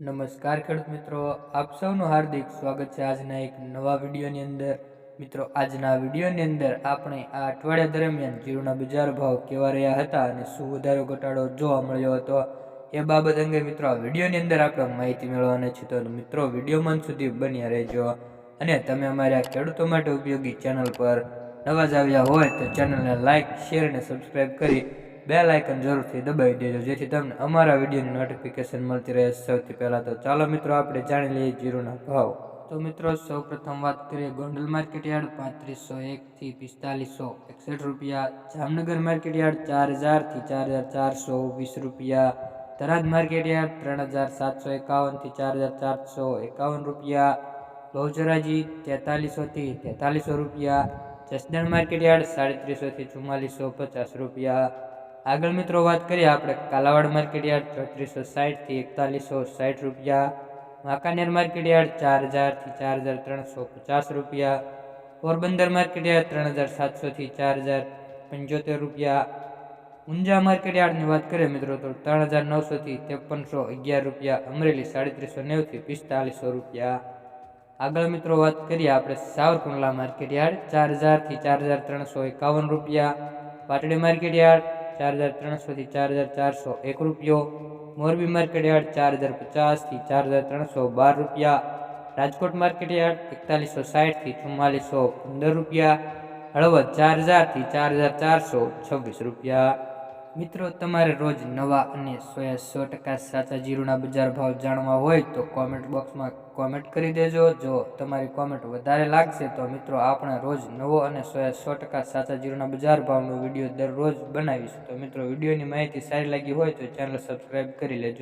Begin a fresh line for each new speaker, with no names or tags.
નમસ્કાર ખેડૂત મિત્રો, આપ સૌનું હાર્દિક સ્વાગત છે આજના એક નવા વિડીયોની અંદર. મિત્રો, આજના વિડીયોની અંદર આપણે આ અઠવાડિયા દરમિયાન જીરુના બજાર ભાવ કેવા રહ્યા હતા અને શું વધારો ઘટાડો જોવા મળ્યો હતો એ બાબત અંગે મિત્રો આ વિડીયોની અંદર આપણે માહિતી મેળવવાની છે તો મિત્રો, વીડિયો મન સુધી બન્યા રહેજો અને તમે અમારા ખેડૂતો માટે ઉપયોગી ચેનલ પર નવા જ આવ્યા હોય તો ચેનલને લાઇક શેર અને સબસ્ક્રાઈબ કરી બેલ આઇકન જરૂરથી દબાવી દેજો, જેથી તમને અમારા વિડીયોની નોટિફિકેશન મળતી રહે. સૌથી પહેલાં તો ચાલો મિત્રો, આપણે જાણી લઈએ જીરુના ભાવ. તો મિત્રો સૌ પ્રથમ વાત કરીએ ગોંડલ માર્કેટ યાર્ડ, પાંત્રીસો એકથી પિસ્તાલીસો. એકસઠ રૂપિયા. જામનગર માર્કેટ યાર્ડ, ચાર હજારથી ચાર હજાર ચારસો વીસ રૂપિયા. થરાદ માર્કેટ યાર્ડ, ત્રણ હજાર સાતસો એકાવનથી ચાર હજાર ચારસો એકાવન રૂપિયા. બહુચરાજી તેતાલીસોથી તેતાલીસો રૂપિયા. જસદણ માર્કેટ યાર્ડ સાડત્રીસોથી ચુમ્માલીસો પચાસ રૂપિયા. આગળ મિત્રો વાત કરીએ આપણે કાલાવાડ માર્કેટ યાર્ડ ચોત્રીસો સાઠથી એકતાલીસો સાઠ રૂપિયા, વાંકાનેર માર્કેટ યાર્ડ ચાર હજારથી ચાર હજાર ત્રણસો પચાસ રૂપિયા, પોરબંદર માર્કેટ યાર્ડ ત્રણ હજાર સાતસોથી ચાર હજાર પંચોતેર રૂપિયા, ઊંઝા માર્કેટ યાર્ડની વાત કરીએ મિત્રો તો ત્રણ હજાર નવસોથી ત્રેપનસો અગિયાર રૂપિયા, અમરેલી સાડત્રીસો નેવથી પિસ્તાલીસો રૂપિયા. આગળ મિત્રો વાત કરીએ આપણે સાવરકુંડલા માર્કેટ યાર્ડ ચાર હજારથી ચાર હજાર ત્રણસો એકાવન રૂપિયા, પાટડી માર્કેટ યાર્ડ ચાર હજાર ત્રણસોથી ચાર હજાર ચારસો એક રૂપિયો. મોરબી માર્કેટ યાર્ડ ચાર હજાર પચાસથી ચાર હજાર ત્રણસો બાર રૂપિયા. રાજકોટ માર્કેટ યાર્ડ એકતાલીસો સાઠથી ચુમ્માલીસો પંદર રૂપિયા. હળવદ ચાર હજારથી ચાર હજાર ચારસો છવ્વીસ રૂપિયા. મિત્રો, તમારે રોજ નવા અને સો સો ટકા સાચા જીરુના બજાર ભાવ જાણવા હોય તો કોમેન્ટ બોક્સમાં કોમેન્ટ કરી દેજો. જો તમારી કોમેન્ટ વધારે લાગશે તો મિત્રો, આપણે રોજ નવો અને સોયા સો ટકા સાચા જીરુના બજાર ભાવનો વીડિયો દરરોજ બનાવીશું. તો મિત્રો, વિડીયોની માહિતી સારી લાગી હોય તો ચેનલ સબસ્ક્રાઈબ કરી લેજો.